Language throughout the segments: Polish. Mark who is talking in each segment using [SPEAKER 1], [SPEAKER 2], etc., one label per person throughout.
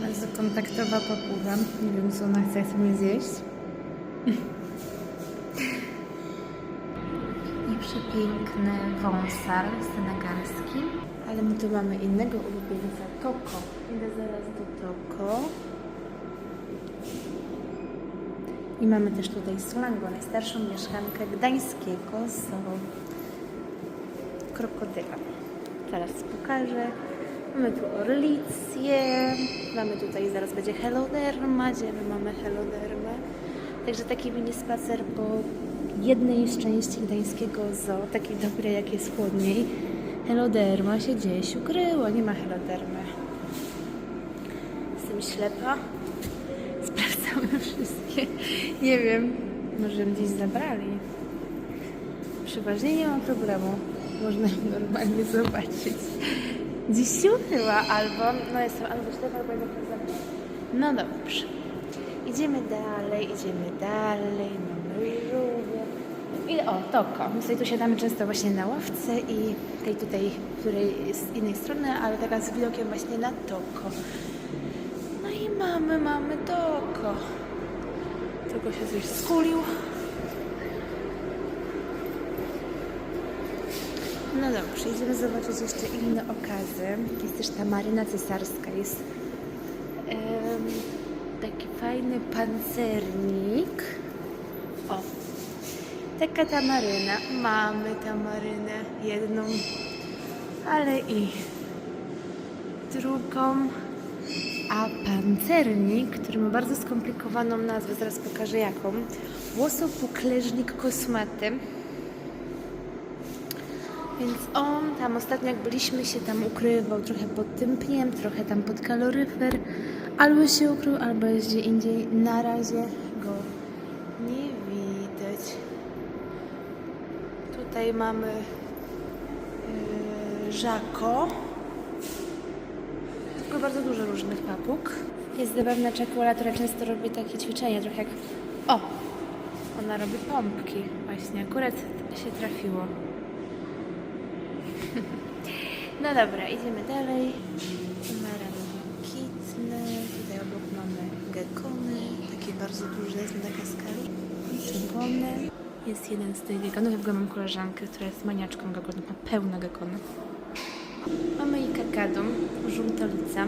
[SPEAKER 1] Bezkontaktowa papuga. Nie wiem, co ona chce sobie zjeść. I przepiękny wąsar senegalski. Ale my tu mamy innego ulubieńca, Toko. Idę zaraz do Toko. I mamy też tutaj Solango, najstarszą mieszkankę gdańskiego zoo krokodyla. Zaraz pokażę. Mamy tu orlicję, mamy tutaj, zaraz będzie heloderma, gdzie my mamy helodermę. Także taki mini spacer po jednej z części gdańskiego zoo, takiej dobrej jak jest chłodniej. Heloderma się gdzieś ukryła, nie ma helodermy. Jestem ślepa. Sprawdzamy wszystkie. Nie wiem, może gdzieś zabrali. Przeważnie nie ma problemu. Można normalnie zobaczyć. Gdzieś się ukryła albo, no jestem albo ślepa, albo jednak zabrali. No dobrze. Idziemy dalej, idziemy dalej. Mamy żółwie. I o, toko. My sobie tu siadamy często właśnie na ławce i tej tutaj, której jest z innej strony, ale taka z widokiem właśnie na toko. No i mamy, mamy toko. Tylko się coś skulił. No dobrze, idziemy zobaczyć jeszcze inne okazy. Jest też ta maryna cesarska. Jest taki fajny pancernik. O, taka tamaryna. Mamy tamarynę jedną, ale i drugą. A pancernik, który ma bardzo skomplikowaną nazwę, zaraz pokażę jaką. Włosopukleżnik kosmaty. Więc on tam ostatnio jak byliśmy się tam ukrywał trochę pod tym pniem, trochę tam pod kaloryfer. Albo się ukrył, albo jest gdzie indziej. Na razie go nie widać. Tutaj mamy yy, żako. Tylko bardzo dużo różnych papug. Jest zabawna czekola, która często robi takie ćwiczenia, trochę jak... O! Ona robi pompki właśnie, akurat się trafiło. No dobra, idziemy dalej. Marangitne. Tutaj obok mamy gekony, takie bardzo duże z Madagaskaru. Czerwone. Jest jeden z tych gekonów. Ja w ogóle mam koleżankę, która jest maniaczką gekonów, ma pełno gekonów. Mamy i kakadum, żółtolica.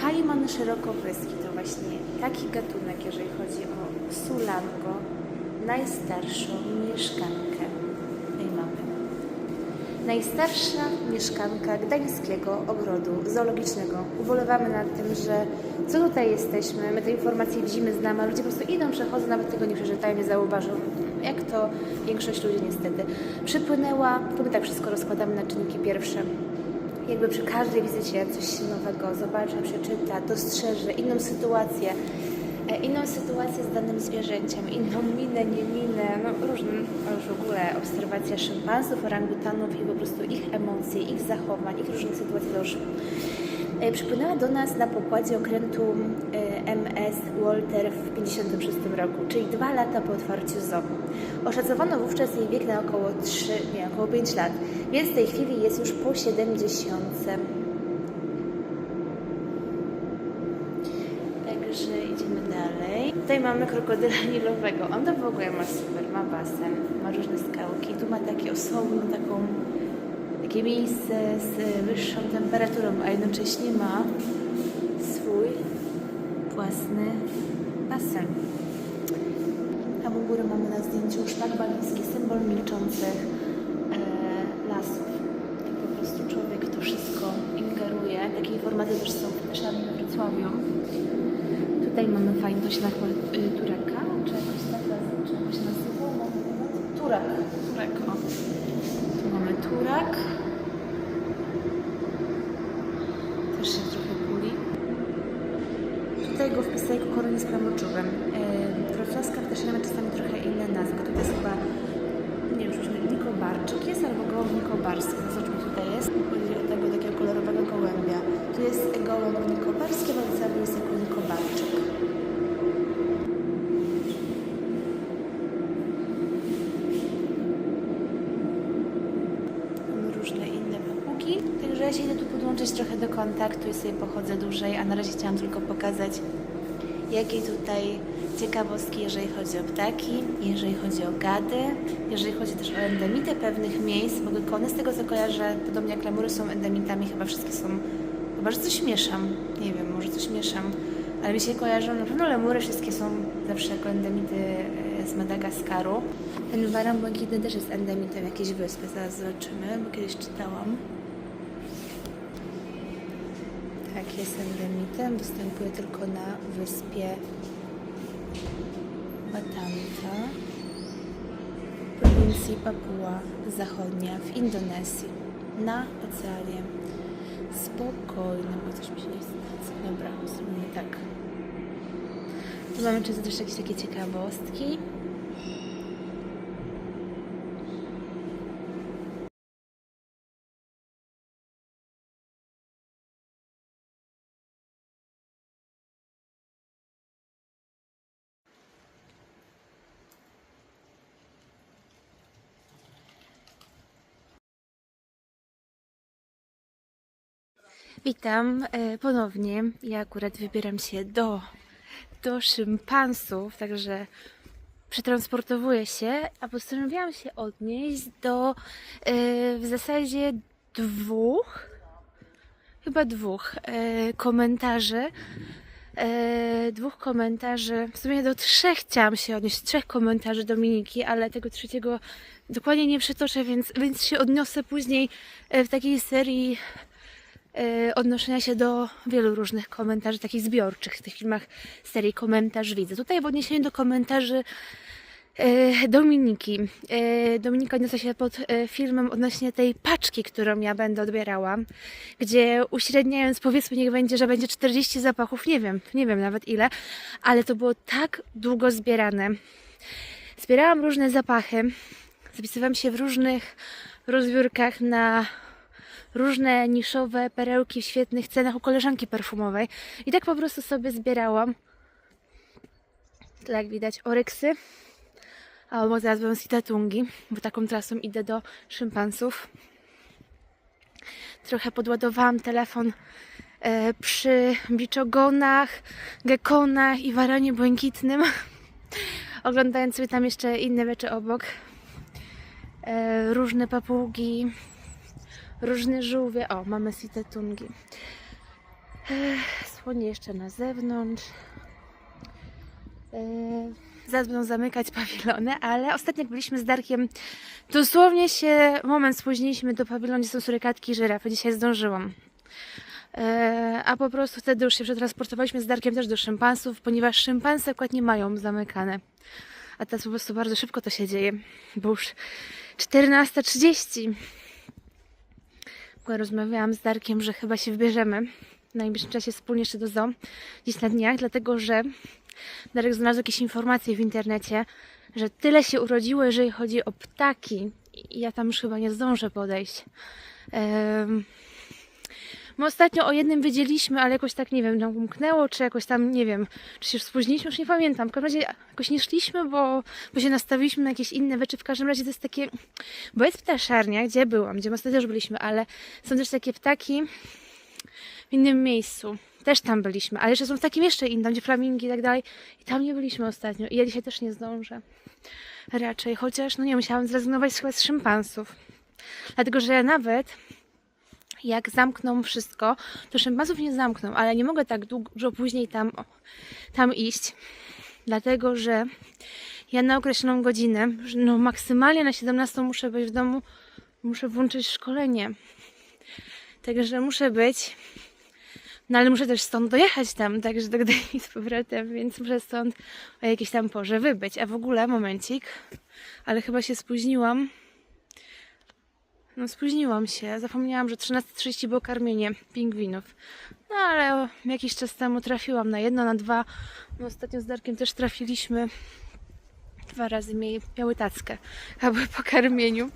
[SPEAKER 1] Kajman szerokopryski to właśnie taki gatunek, jeżeli chodzi o sulango, najstarszą mieszkankę. Najstarsza mieszkanka gdańskiego ogrodu zoologicznego. Ubolewamy nad tym, że co tutaj jesteśmy, my te informacje widzimy, znamy, a ludzie po prostu idą, przechodzą, nawet tego nie przeczytają, nie zauważą. Jak to większość ludzi niestety. Przypłynęła, to my tak wszystko rozkładamy na czynniki pierwsze jakby przy każdej wizycie coś nowego zobaczy, przeczyta, dostrzeże inną sytuację, inną sytuację z danym zwierzęciem, inną minę, nie minę, no różne, już w ogóle obserwacja szympansów, orangutanów i po prostu ich emocje, ich zachowań, ich różnych sytuacji już e, przypłynęła do nas na pokładzie okrętu e, MS Walter w 1956 roku, czyli dwa lata po otwarciu zoo. Oszacowano wówczas jej wiek na około 3, nie, około 5 lat, więc w tej chwili jest już po 70. Także idziemy dalej. Tutaj mamy krokodyla nilowego. On to w ogóle ma super, ma basen, ma różne skałki. Tu ma takie osobną taką, takie miejsce z wyższą temperaturą, a jednocześnie ma swój własny basen. Tam u góry mamy na zdjęciu szlak baliński, symbol milczących e, lasów. Tak po prostu człowiek to wszystko ingeruje. Takie informacje też są też na Wrocławiu. Mamy fajny to ślak y, Tureka, czy jakoś tak, czy jakoś się nazywa? Turak, Turek, o. Tu mamy Turak. Też się trochę kuli. Tutaj go wpisali ku koronie z klamoczówem. Yy, wrocławska ptaszyna ma czasami trochę inne nazwy. Tutaj jest chyba, nie wiem, czy nikobarczyk jest albo gołąb nikobarski. Zobaczmy, tutaj jest. Chodzi o tego takiego kolorowego gołębia. Tu jest gołąb nikobarski, a w Wrocławiu jest jako nikobarczyk. Mamy różne inne papugi. Także ja się idę tu podłączyć dołączyć trochę do kontaktu i sobie pochodzę dłużej, a na razie chciałam tylko pokazać, jakie tutaj ciekawostki, jeżeli chodzi o ptaki, jeżeli chodzi o gady, jeżeli chodzi też o endemity pewnych miejsc, bo gekony, z tego co kojarzę, podobnie jak lemury są endemitami, chyba wszystkie są, chyba że coś mieszam, nie wiem, może coś mieszam, ale mi się kojarzą, na pewno lemury wszystkie są zawsze jako endemity e, z Madagaskaru. Ten waran błękitny też jest endemitem jakiejś wyspy, zaraz zobaczymy, bo kiedyś czytałam. Tak, jest endemitem, występuje tylko na wyspie Batanta w prowincji Papua Zachodnia w Indonezji na oceanie. Spokojno, bo coś mi się nie chce. Dobra, zrobimy tak. Tu mamy często też jakieś takie ciekawostki. Witam e, ponownie. Ja akurat wybieram się do, do szympansów, także przetransportowuję się, a postanowiłam się odnieść do e, w zasadzie dwóch, chyba dwóch e, komentarzy. Dwóch komentarzy, w sumie do trzech chciałam się odnieść, trzech komentarzy Dominiki, ale tego trzeciego dokładnie nie przytoczę, więc, więc się odniosę później w takiej serii odnoszenia się do wielu różnych komentarzy, takich zbiorczych w tych filmach serii komentarz widzę. Tutaj w odniesieniu do komentarzy e, Dominiki. E, Dominika odniosła się pod filmem odnośnie tej paczki, którą ja będę odbierała, gdzie uśredniając powiedzmy niech będzie, że będzie 40 zapachów, nie wiem, nie wiem nawet ile, ale to było tak długo zbierane. Zbierałam różne zapachy, zapisywałam się w różnych rozbiórkach na różne niszowe perełki w świetnych cenach u koleżanki perfumowej. I tak po prostu sobie zbierałam. Tu jak widać oryksy. Albo zaraz będą sitatungi, bo taką trasą idę do szympansów. Trochę podładowałam telefon e, przy biczogonach, gekonach i waranie błękitnym. Oglądając sobie tam jeszcze inne rzeczy obok. E, różne papugi, różne żółwie. O, mamy sitetungi. Słonie jeszcze na zewnątrz. Zaraz będą zamykać pawilony, ale ostatnio byliśmy z Darkiem, dosłownie się moment spóźniliśmy do pawilonu, gdzie są surykatki i żyrafy. Dzisiaj zdążyłam. A po prostu wtedy już się przetransportowaliśmy z Darkiem też do szympansów, ponieważ szympansy akurat nie mają zamykane. A teraz po prostu bardzo szybko to się dzieje, bo już 14.30. Rozmawiałam z Darkiem, że chyba się wybierzemy w najbliższym czasie wspólnie jeszcze do zoo, gdzieś na dniach, dlatego że Darek znalazł jakieś informacje w internecie, że tyle się urodziło, jeżeli chodzi o ptaki. I ja tam już chyba nie zdążę podejść. Em, My ostatnio o jednym wiedzieliśmy, ale jakoś tak, nie wiem, nam umknęło, czy jakoś tam, nie wiem, czy się spóźniliśmy, już nie pamiętam. W każdym razie jakoś nie szliśmy, bo, bo się nastawiliśmy na jakieś inne rzeczy. W każdym razie to jest takie, bo jest ptaszarnia, gdzie byłam, gdzie ostatnio też byliśmy, ale są też takie ptaki w innym miejscu. Też tam byliśmy, ale jeszcze są w takim jeszcze innym, gdzie flamingi i tak dalej. I tam nie byliśmy ostatnio. I ja dzisiaj też nie zdążę. Raczej, chociaż, no nie, musiałam zrezygnować chyba z szympansów. Dlatego, że nawet jak zamkną wszystko, to szympansów nie zamkną, ale nie mogę tak dużo później tam, tam iść, dlatego że ja na określoną godzinę, no maksymalnie na 17 muszę być w domu, muszę włączyć szkolenie. Także muszę być, no ale muszę też stąd dojechać tam, także do Gdyni z powrotem, więc muszę stąd o jakiejś tam porze wybyć. A w ogóle, momencik, ale chyba się spóźniłam. No spóźniłam się. Zapomniałam, że 13.30 było karmienie pingwinów. No ale jakiś czas temu trafiłam na jedno, na dwa. No ostatnio z Darkiem też trafiliśmy. Dwa razy miały tackę. A były po karmieniu.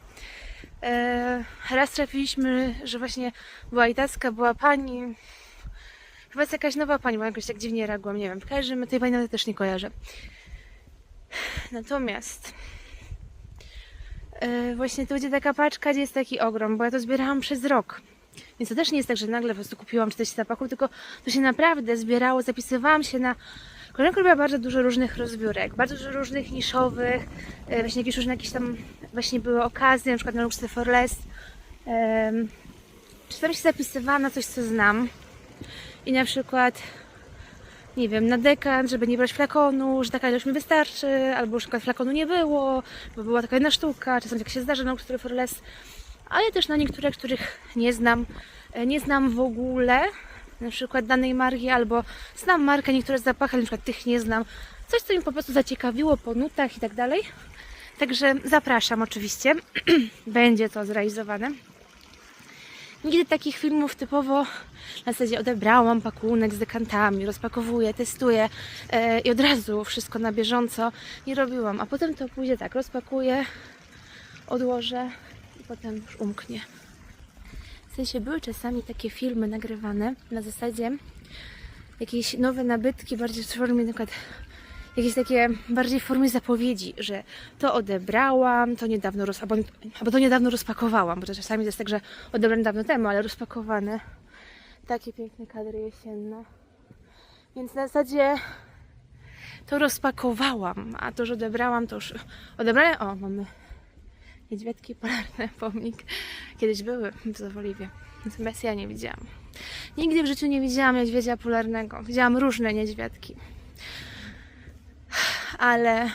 [SPEAKER 1] E, raz trafiliśmy, że właśnie była i tacka, była pani. Chyba jest jakaś nowa pani, bo jakoś tak dziwnie reagułam, nie wiem. W każdym razie tej pani nawet też nie kojarzę. Natomiast właśnie tu będzie taka paczka, gdzie jest taki ogrom, bo ja to zbierałam przez rok. Więc to też nie jest tak, że nagle po prostu kupiłam 40 zapachów, tylko to się naprawdę zbierało, zapisywałam się na Koleżanka robiła bardzo dużo różnych rozbiórek, bardzo dużo różnych niszowych, e, właśnie jakieś różne jakieś tam właśnie były okazje, na przykład na Luxy for Less. Em, Czasami się zapisywałam na coś, co znam i na przykład nie wiem, na dekant, żeby nie brać flakonu, że taka ilość mi wystarczy, albo już na przykład flakonu nie było, bo była taka jedna sztuka, czasem tak się zdarza na Luxury for Less, ale też na niektóre, których nie znam, e, nie znam w ogóle, na przykład danej marki, albo znam markę, niektóre zapachy, ale na przykład tych nie znam. Coś, co mi po prostu zaciekawiło po nutach i tak dalej. Także zapraszam oczywiście. Będzie to zrealizowane. Nigdy takich filmów typowo na zasadzie odebrałam pakunek z dekantami, rozpakowuję, testuję e, i od razu wszystko na bieżąco nie robiłam. A potem to pójdzie tak, rozpakuję, odłożę i potem już umknie. W sensie były czasami takie filmy nagrywane na zasadzie jakieś nowe nabytki, bardziej w formie na przykład jakieś takie bardziej w formie zapowiedzi, że to odebrałam, to niedawno roz... albo, albo to niedawno rozpakowałam, bo to czasami to jest tak, że odebrane dawno temu, ale rozpakowane. Takie piękne kadry jesienne. Więc na zasadzie to rozpakowałam, a to, że odebrałam, to już odebrałem. O, mamy niedźwiadki polarne, pomnik. Kiedyś były w Zawoliwie, natomiast ja nie widziałam. Nigdy w życiu nie widziałam niedźwiedzia polarnego. Widziałam różne niedźwiadki. Ale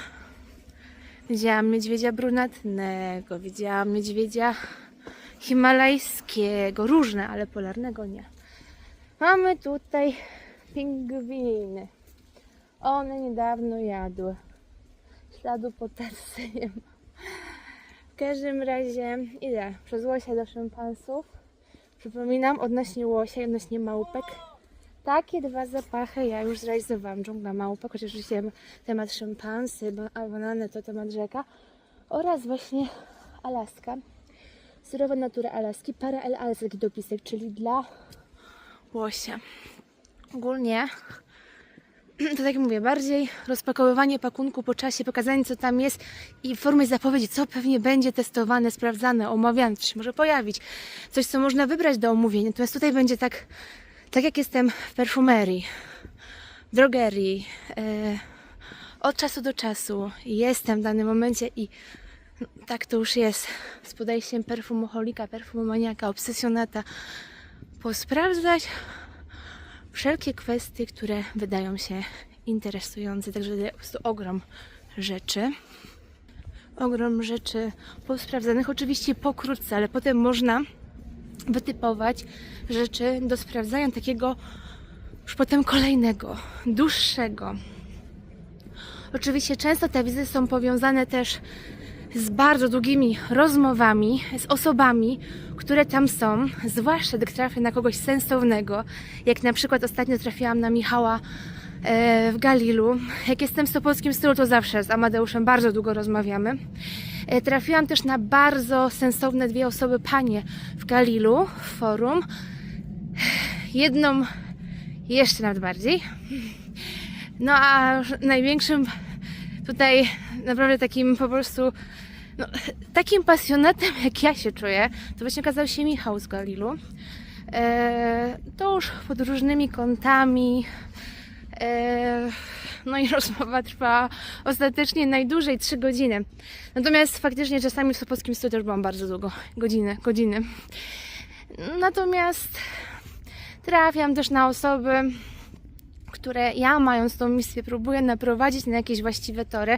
[SPEAKER 1] widziałam niedźwiedzia brunatnego, widziałam niedźwiedzia himalajskiego, różne, ale polarnego nie. Mamy tutaj pingwiny. One niedawno jadły. Śladu po terce nie. W każdym razie idę przez łosia do szympansów. Przypominam, odnośnie łosia i odnośnie małpek. Takie dwa zapachy ja już zrealizowałam. Dżungla małpek, chociaż oczywiście temat szympansy, banany to temat rzeka. Oraz właśnie Alaska. Surowa natura Alaski. Para L Ale taki dopisek, czyli dla łosia. Ogólnie to tak jak mówię, bardziej rozpakowywanie pakunku po czasie, pokazanie co tam jest i w formie zapowiedzi, co pewnie będzie testowane, sprawdzane, omawiane, co się może pojawić, coś co można wybrać do omówienia. Natomiast tutaj będzie tak, tak jak jestem w perfumerii, w drogerii, e, od czasu do czasu jestem w danym momencie i tak to już jest z podejściem perfumoholika, perfumomaniaka, obsesjonata, posprawdzać wszelkie kwestie, które wydają się interesujące. Także po prostu ogrom rzeczy. Ogrom rzeczy posprawdzanych, oczywiście pokrótce, ale potem można wytypować rzeczy do sprawdzania takiego już potem kolejnego, dłuższego. Oczywiście często te wizyty są powiązane też z bardzo długimi rozmowami z osobami, które tam są, zwłaszcza gdy trafię na kogoś sensownego, jak na przykład ostatnio trafiłam na Michała e, w Galilu. Jak jestem w Stopolskim Stylu, to zawsze z Amadeuszem bardzo długo rozmawiamy. E, trafiłam też na bardzo sensowne dwie osoby, panie w Galilu, w forum. Jedną jeszcze nawet bardziej. No a największym tutaj naprawdę takim po prostu no, takim pasjonatem jak ja się czuję, to właśnie okazał się Michał z Galilu. E, to już pod różnymi kątami. E, no i rozmowa trwa ostatecznie najdłużej 3 godziny. Natomiast faktycznie czasami w Sopockim Studiu też byłam bardzo długo. Godziny, godziny. Natomiast trafiam też na osoby, które ja mając tą misję próbuję naprowadzić na jakieś właściwe tory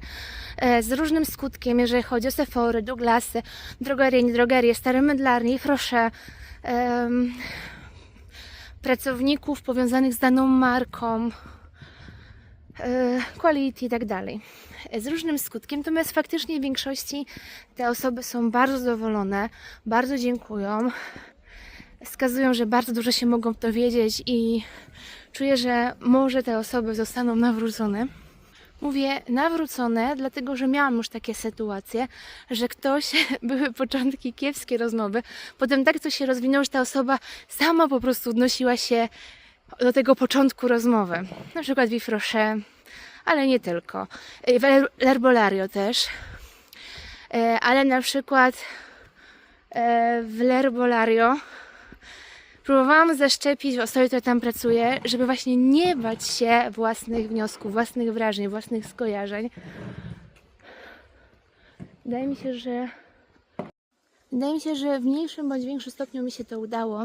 [SPEAKER 1] e, z różnym skutkiem, jeżeli chodzi o Sephory, Douglasy, drogerie, drogerie, stare mydlarnie, proszę em, pracowników powiązanych z daną marką, quality i tak dalej. E, Z różnym skutkiem, natomiast faktycznie w większości te osoby są bardzo zadowolone, bardzo dziękują, wskazują, że bardzo dużo się mogą dowiedzieć i czuję, że może te osoby zostaną nawrócone. Mówię nawrócone, dlatego że miałam już takie sytuacje, że ktoś, były początki kiepskie rozmowy, potem tak to się rozwinęło, że ta osoba sama po prostu odnosiła się do tego początku rozmowy. Na przykład w Ifrosze, ale nie tylko. W Her- Herbolario też. E, Ale na przykład e, w Herbolario próbowałam zaszczepić osoby, które tam pracuje, żeby właśnie nie bać się własnych wniosków, własnych wrażeń, własnych skojarzeń. Wydaje mi się, że Wydaje mi się, że w mniejszym bądź większym stopniu mi się to udało.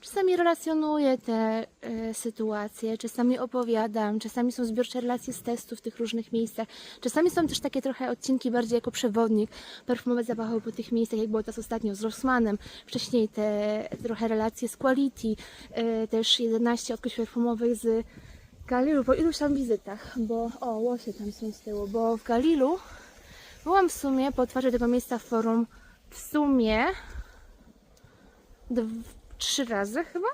[SPEAKER 1] Czasami relacjonuję te e, sytuacje, czasami opowiadam, czasami są zbiorcze relacje z testów w tych różnych miejscach. Czasami są też takie trochę odcinki bardziej jako przewodnik, perfumowe zapachy po tych miejscach, jak było teraz ostatnio z Rossmanem, wcześniej te trochę relacje z Quality, e, też 11 odkryć perfumowych z Galilu, po iluś tam wizytach, bo o, łosie tam są z tyłu, bo w Galilu byłam w sumie po otwarciu tego miejsca w forum w sumie trzy razy chyba.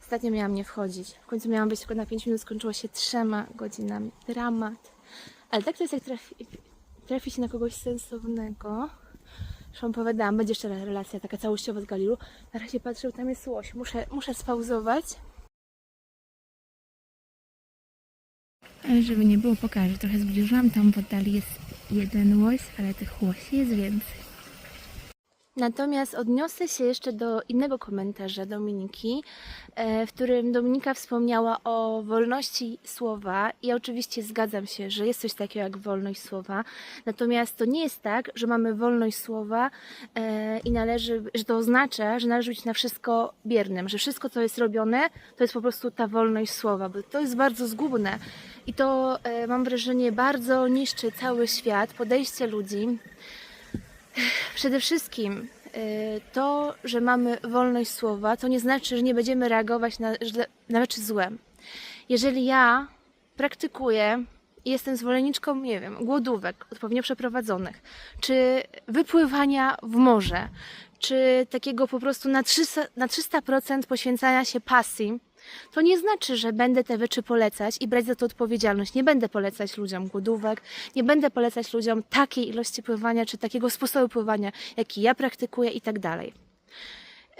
[SPEAKER 1] Ostatnio miałam nie wchodzić. W końcu miałam być tylko na 5 minut, skończyło się trzema godzinami. Dramat. Ale tak to jest, jak trafi, trafi się na kogoś sensownego. Wam powiedziałam, będzie jeszcze relacja taka całościowa z Galilu. Na razie patrzę, tam jest łoś. Muszę, muszę spauzować. Ale żeby nie było, pokażę. Trochę zbliżyłam. Tam w oddali jest jeden łoś, ale tych łosi jest więcej. Natomiast odniosę się jeszcze do innego komentarza Dominiki, e, w którym Dominika wspomniała o wolności słowa. Ja oczywiście zgadzam się, że jest coś takiego jak wolność słowa. Natomiast to nie jest tak, że mamy wolność słowa e, i należy, że to oznacza, że należy być na wszystko biernym, że wszystko, co jest robione, to jest po prostu ta wolność słowa, bo to jest bardzo zgubne. I to e, mam wrażenie bardzo niszczy cały świat, podejście ludzi. Przede wszystkim y, to, że mamy wolność słowa, to nie znaczy, że nie będziemy reagować na, na rzeczy złe. Jeżeli ja praktykuję i jestem zwolenniczką, nie wiem, głodówek odpowiednio przeprowadzonych, czy wypływania w morze, czy takiego po prostu na 300%, na 300% poświęcania się pasji, to nie znaczy, że będę te rzeczy polecać i brać za to odpowiedzialność. Nie będę polecać ludziom głodówek, nie będę polecać ludziom takiej ilości pływania czy takiego sposobu pływania, jaki ja praktykuję i tak dalej.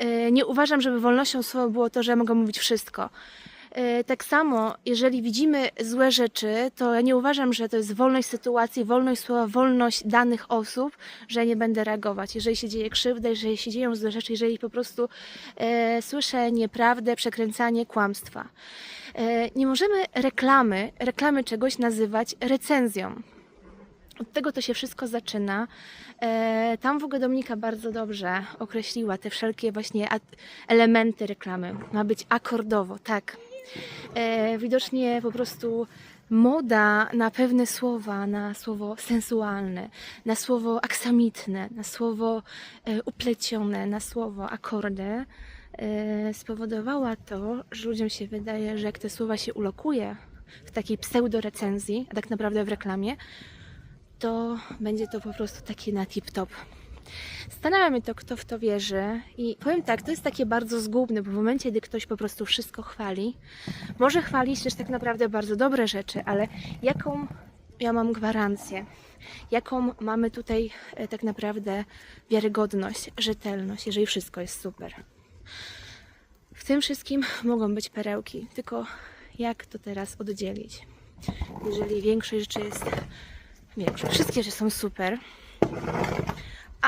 [SPEAKER 1] Yy, Nie uważam, żeby wolnością słowa było to, że ja mogę mówić wszystko. Yy, Tak samo, jeżeli widzimy złe rzeczy, to ja nie uważam, że to jest wolność sytuacji, wolność słowa, wolność danych osób, że nie będę reagować. Jeżeli się dzieje krzywda, jeżeli się dzieją złe rzeczy, jeżeli po prostu e, słyszę nieprawdę, przekręcanie, kłamstwa. E, nie możemy reklamy, reklamy czegoś nazywać recenzją. Od tego to się wszystko zaczyna. E, tam w ogóle Dominika bardzo dobrze określiła te wszelkie właśnie elementy reklamy. Ma być akordowo, tak. E, widocznie po prostu moda na pewne słowa, na słowo sensualne, na słowo aksamitne, na słowo e, uplecione, na słowo akordy e, spowodowała to, że ludziom się wydaje, że jak te słowa się ulokuje w takiej pseudorecenzji, a tak naprawdę w reklamie, to będzie to po prostu takie na tip-top. Zastanawiam mnie to, kto w to wierzy i powiem tak, to jest takie bardzo zgubne, bo w momencie, gdy ktoś po prostu wszystko chwali, może chwalić też tak naprawdę bardzo dobre rzeczy, ale jaką ja mam gwarancję, jaką mamy tutaj e, tak naprawdę wiarygodność, rzetelność, jeżeli wszystko jest super. W tym wszystkim mogą być perełki, tylko jak to teraz oddzielić? Jeżeli większość rzeczy jest większość, wszystkie rzeczy są super,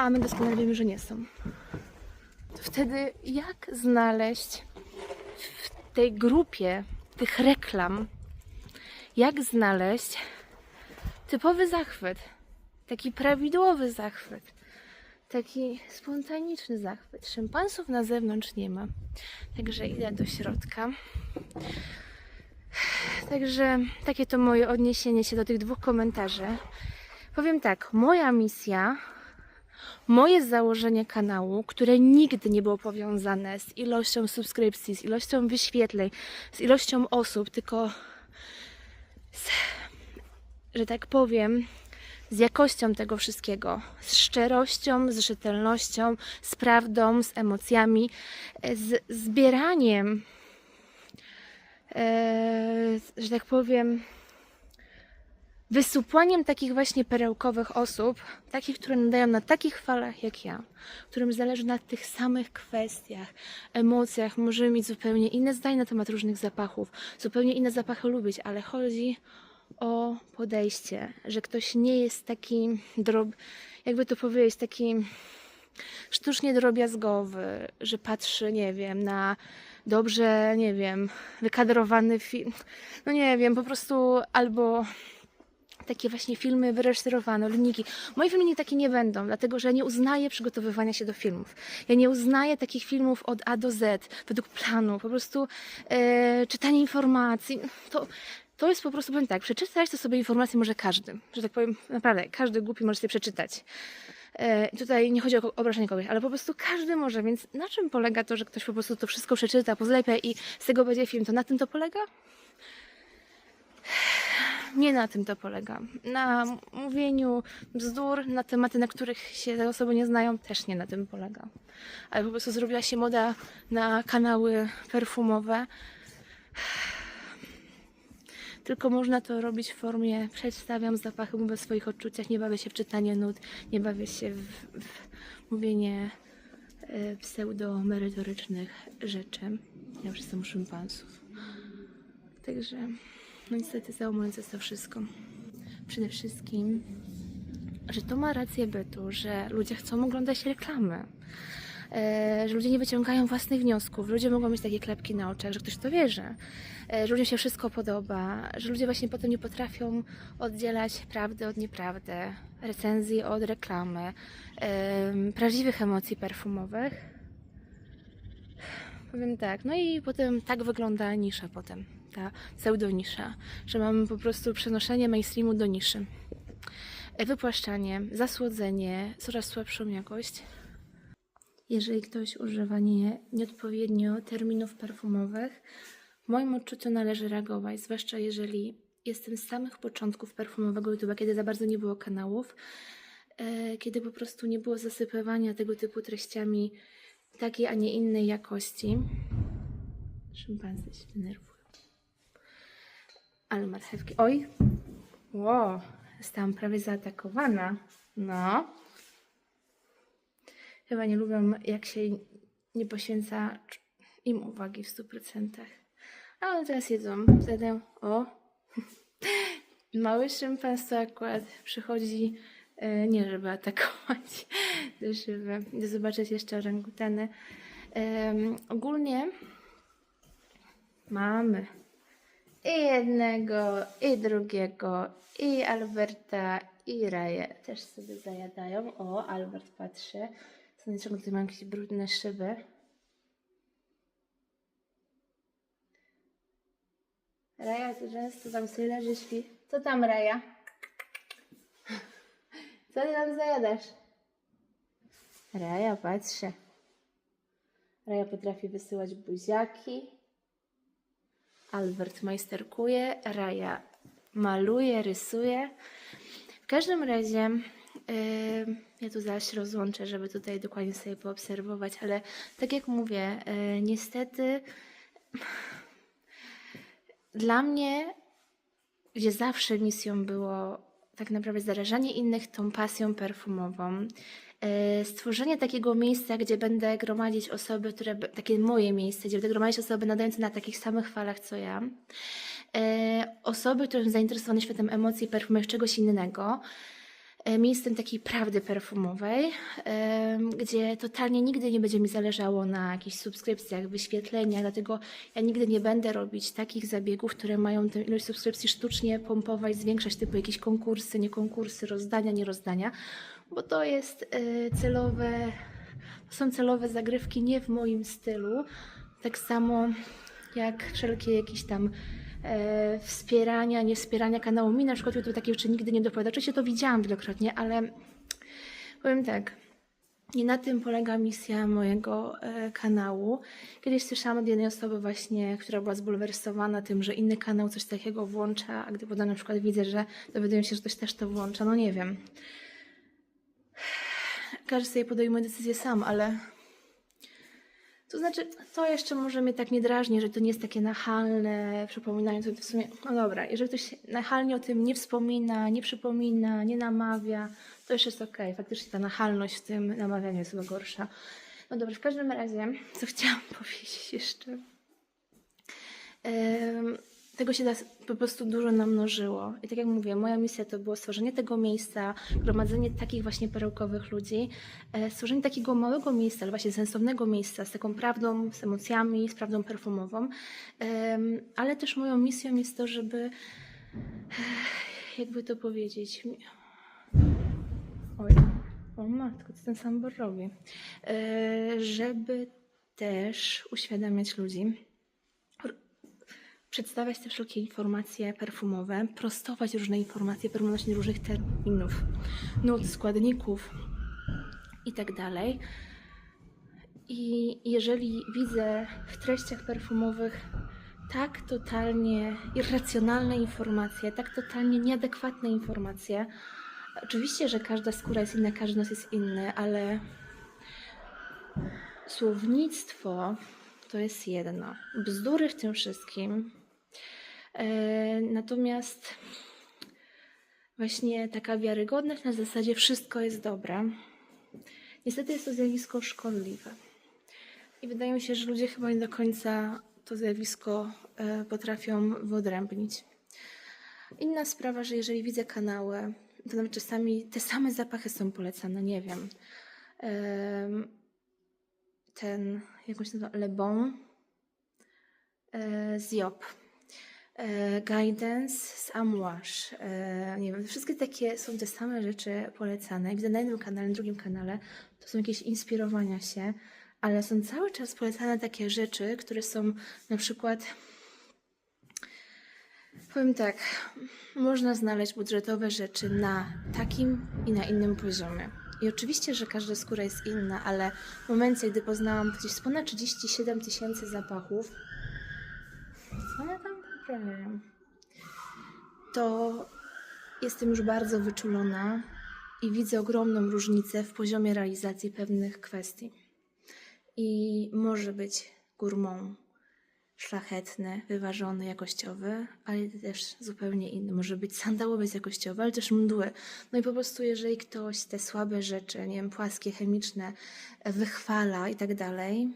[SPEAKER 1] a my doskonale wiemy, że nie są. To wtedy jak znaleźć w tej grupie tych reklam, jak znaleźć typowy zachwyt, taki prawidłowy zachwyt, taki spontaniczny zachwyt. Szympansów na zewnątrz nie ma, także idę do środka. Także takie to moje odniesienie się do tych dwóch komentarzy. Powiem tak, moja misja moje założenie kanału, które nigdy nie było powiązane z ilością subskrypcji, z ilością wyświetleń, z ilością osób, tylko z, że tak powiem, z jakością tego wszystkiego, z szczerością, z rzetelnością, z prawdą, z emocjami, z zbieraniem, e, że tak powiem, wysupłaniem takich właśnie perełkowych osób, takich, które nadają na takich falach jak ja, którym zależy na tych samych kwestiach, emocjach, możemy mieć zupełnie inne zdanie na temat różnych zapachów, zupełnie inne zapachy lubić, ale chodzi o podejście, że ktoś nie jest taki drob, jakby to powiedzieć, taki sztucznie drobiazgowy, że patrzy, nie wiem, na dobrze, nie wiem, wykadrowany film. No nie wiem, po prostu albo takie właśnie filmy wyreżyserowane, linijki. Moje filmy nie takie nie będą, dlatego że nie uznaję przygotowywania się do filmów. Ja nie uznaję takich filmów od A do Z, według planu. Po prostu e, czytanie informacji, to, to jest po prostu, powiem tak, przeczytać to sobie informacje może każdy. Że tak powiem, naprawdę, każdy głupi może sobie przeczytać. E, tutaj nie chodzi o obrażenie kogoś, ale po prostu każdy może, więc na czym polega to, że ktoś po prostu to wszystko przeczyta, pozlepia i z tego będzie film? To na tym to polega? Nie na tym to polega. Na mówieniu bzdur na tematy, na których się te osoby nie znają, też nie na tym polega. Ale po prostu zrobiła się moda na kanały perfumowe. Tylko można to robić w formie przedstawiam zapachy, mówię o swoich odczuciach, nie bawię się w czytanie nut, nie bawię się w, w mówienie e, pseudo-merytorycznych rzeczy. Ja już jestem u szympansów. Także, no niestety załamujące jest to wszystko. Przede wszystkim, że to ma rację bytu, że ludzie chcą oglądać reklamy. E, że ludzie nie wyciągają własnych wniosków, ludzie mogą mieć takie klepki na oczach, że ktoś to wierzy, e, że ludziom się wszystko podoba, że ludzie właśnie potem nie potrafią oddzielać prawdy od nieprawdy, recenzji od reklamy, em, prawdziwych emocji perfumowych. Powiem tak, no i potem tak wygląda nisza potem, ta pseudonisza, że mamy po prostu przenoszenie mainstreamu do niszy. E, Wypłaszczanie, zasłodzenie, coraz słabszą jakość. Jeżeli ktoś używa nie, nieodpowiednio terminów perfumowych, w moim odczuciu należy reagować, zwłaszcza jeżeli jestem z samych początków perfumowego YouTube'a, kiedy za bardzo nie było kanałów, e, kiedy po prostu nie było zasypywania tego typu treściami takiej, a nie innej jakości. Szympansy się denerwują. Ale marchewki. Oj! Wow! Zostałam prawie zaatakowana. No. Chyba nie lubią, jak się nie poświęca im uwagi w 100%. Ale teraz jedzą. Wtedy, o, mały szympans to akurat przychodzi e, nie żeby atakować, tylko żeby zobaczyć jeszcze orangutany. Em, ogólnie mamy i jednego, i drugiego, i Alberta, i Raję też sobie zajadają. O, Albert patrzy. Co niczego tutaj mam jakieś brudne szyby. Raja, często tam sobie leży, śpi. Co tam, Raja? Co ty tam zajadasz? Raja, patrzę. Raja potrafi wysyłać buziaki. Albert majsterkuje, Raja maluje, rysuje. W każdym razie yy, ja tu zaś rozłączę, żeby tutaj dokładnie sobie poobserwować, ale tak jak mówię, yy, niestety dla mnie, gdzie zawsze misją było tak naprawdę zarażanie innych tą pasją perfumową, stworzenie takiego miejsca, gdzie będę gromadzić osoby, które, takie moje miejsce, gdzie będę gromadzić osoby nadające na takich samych falach co ja, e, osoby, które są zainteresowane światem emocji, perfumów, czegoś innego, e, miejscem takiej prawdy perfumowej, gdzie totalnie nigdy nie będzie mi zależało na jakichś subskrypcjach, wyświetleniach, dlatego ja nigdy nie będę robić takich zabiegów, które mają tę ilość subskrypcji sztucznie pompować, zwiększać, typu jakieś konkursy, nie konkursy, rozdania, nie rozdania, bo to jest e, celowe, to są celowe zagrywki nie w moim stylu, tak samo jak wszelkie jakieś tam e, wspierania, niewspierania kanału. Mi na przykład YouTube takie rzeczy nigdy nie dopowiada. Oczywiście to widziałam wielokrotnie, ale powiem tak, nie na tym polega misja mojego e, kanału. Kiedyś słyszałam od jednej osoby właśnie, która była zbulwersowana tym, że inny kanał coś takiego włącza, a gdy potem na przykład widzę, że dowiaduję się, że ktoś też to włącza, no nie wiem. Każdy sobie podejmuje decyzję sam, ale to znaczy, to jeszcze może mnie tak nie drażni, że to nie jest takie nachalne, przypominając o tym w sumie. No dobra, jeżeli ktoś nachalnie o tym nie wspomina, nie przypomina, nie namawia, to jeszcze jest okej. Faktycznie ta nachalność w tym namawianiu jest chyba gorsza. No dobrze, w każdym razie, co chciałam powiedzieć jeszcze. Em, tego się po prostu dużo namnożyło. I tak jak mówię, moja misja to było stworzenie tego miejsca, gromadzenie takich właśnie perełkowych ludzi, e, stworzenie takiego małego miejsca, ale właśnie sensownego miejsca z taką prawdą, z emocjami, z prawdą perfumową. Ale też moją misją jest to, żeby jakby to powiedzieć. Oj, o matko, co ten sambor robi? E, żeby też uświadamiać ludzi, przedstawiać te wszelkie informacje perfumowe, prostować różne informacje odnośnie różnych terminów, nut, składników i tak. I jeżeli widzę w treściach perfumowych tak totalnie irracjonalne informacje, tak totalnie nieadekwatne informacje, oczywiście, że każda skóra jest inna, każdy nos jest inny, ale słownictwo to jest jedno. Bzdury w tym wszystkim. E, natomiast właśnie taka wiarygodność na zasadzie wszystko jest dobre. Niestety jest to zjawisko szkodliwe. I wydaje mi się, że ludzie chyba nie do końca to zjawisko e, potrafią wyodrębnić. Inna sprawa, że jeżeli widzę kanały, to nawet czasami te same zapachy są polecane, nie wiem. Em, Ten, jak on się nazywa, Le Bon e, z Job. E, Guidance Amouage. E, nie wiem, wszystkie takie są te same rzeczy polecane. Widzę na jednym kanale, na drugim kanale. To są jakieś inspirowania się, ale są cały czas polecane takie rzeczy, które są na przykład Powiem tak, można znaleźć budżetowe rzeczy na takim i na innym poziomie. I oczywiście, że każda skóra jest inna, ale w momencie, gdy poznałam gdzieś ponad 37 tysięcy zapachów, co ja tam to jestem już bardzo wyczulona i widzę ogromną różnicę w poziomie realizacji pewnych kwestii. I może być górmą szlachetny, wyważony, jakościowy, ale też zupełnie inny. Może być sandałowiec jakościowy, ale też mdły. No i po prostu, jeżeli ktoś te słabe rzeczy, nie wiem, płaskie, chemiczne, wychwala i tak dalej,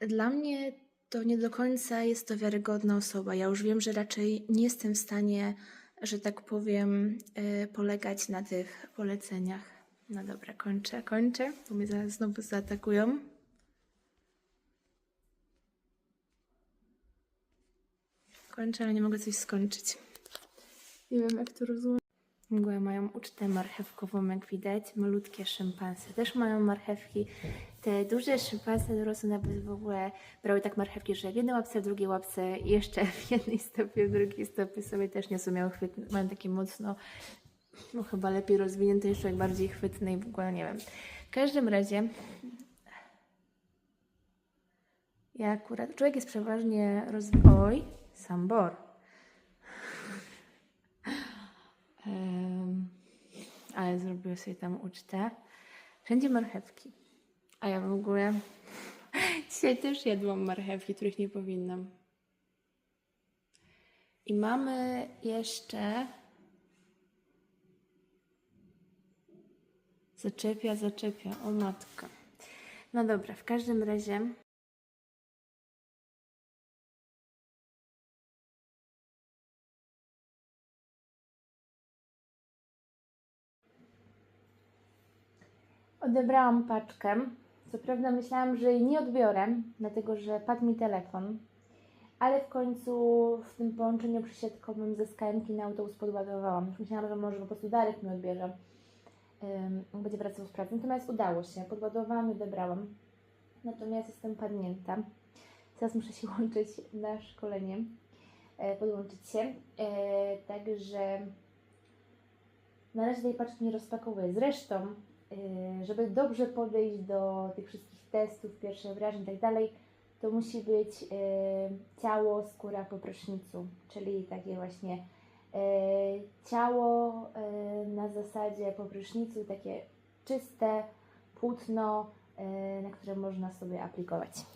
[SPEAKER 1] dla mnie to nie do końca jest to wiarygodna osoba. Ja już wiem, że raczej nie jestem w stanie, że tak powiem, e, polegać na tych poleceniach. No dobra, kończę, kończę, bo mnie zaraz znowu zaatakują. Kończę, ale nie mogę coś skończyć. Nie wiem, jak to rozłożyć. Mgłe mają ucztę marchewkową, jak widać. Malutkie szympansy też mają marchewki. Te duże szympansy dorosłe nawet w ogóle brały tak marchewki, że w jednej łapce, w drugiej łapce, i jeszcze w jednej stopie, w drugiej stopie sobie też nie sumiały chwytne. Mają takie mocno, no chyba lepiej rozwinięte, jeszcze jak bardziej chwytne i w ogóle nie wiem. W każdym razie ja akurat, człowiek jest przeważnie roz... Oj, sambor. Em, ale zrobiły sobie tam ucztę. Wszędzie marchewki. A ja w ogóle dzisiaj też jadłam marchewki, których nie powinnam. I mamy jeszcze. Zaczepia, zaczepia. O matka. No dobra, w każdym razie. Odebrałam paczkę. Co prawda myślałam, że jej nie odbiorę, dlatego że padł mi telefon. Ale w końcu w tym połączeniu przesiadkowym ze Skype'ki na autobus podładowałam. Myślałam, że może po prostu Darek mi odbierze. Ym, będzie wracał z pracy. Natomiast udało się. Podładowałam i odebrałam. Natomiast jestem padnięta. Teraz muszę się łączyć na szkolenie. E, podłączyć się. E, także na razie tej paczki nie rozpakowuję. Zresztą żeby dobrze podejść do tych wszystkich testów, pierwszych wrażeń i tak dalej, to musi być y, ciało, skóra po prysznicu, czyli takie właśnie y, ciało y, na zasadzie po prysznicu, takie czyste płótno, y, na które można sobie aplikować.